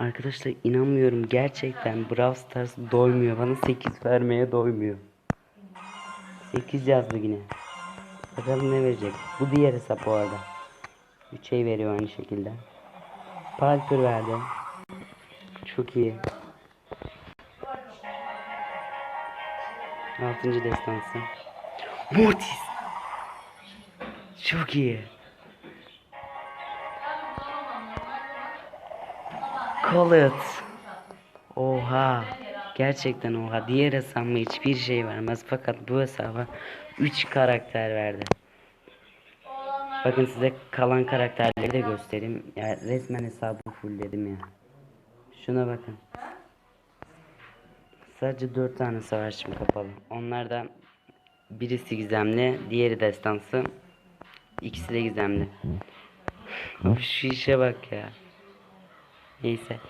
Arkadaşlar inanmıyorum gerçekten Brawl Stars doymuyor. Bana 8 vermeye doymuyor. 8 yazdı yine. Bakalım ne verecek. Bu diğer hesap bu arada. 3 şey veriyor aynı şekilde. Piper verdi. Çok iyi. 6. destansı. Mortis. Çok iyi. Collet. Oha. Gerçekten oha. Diğer hesabıma hiçbir şey vermez. Fakat bu hesaba 3 karakter verdi. Bakın size kalan karakterleri de göstereyim. Ya resmen hesabı fullledim ya. Şuna bakın. Sadece 4 tane savaşçım kapalı. Onlardan birisi gizemli, diğeri destansı. İkisi de gizemli. Abi şu işe bak ya. y se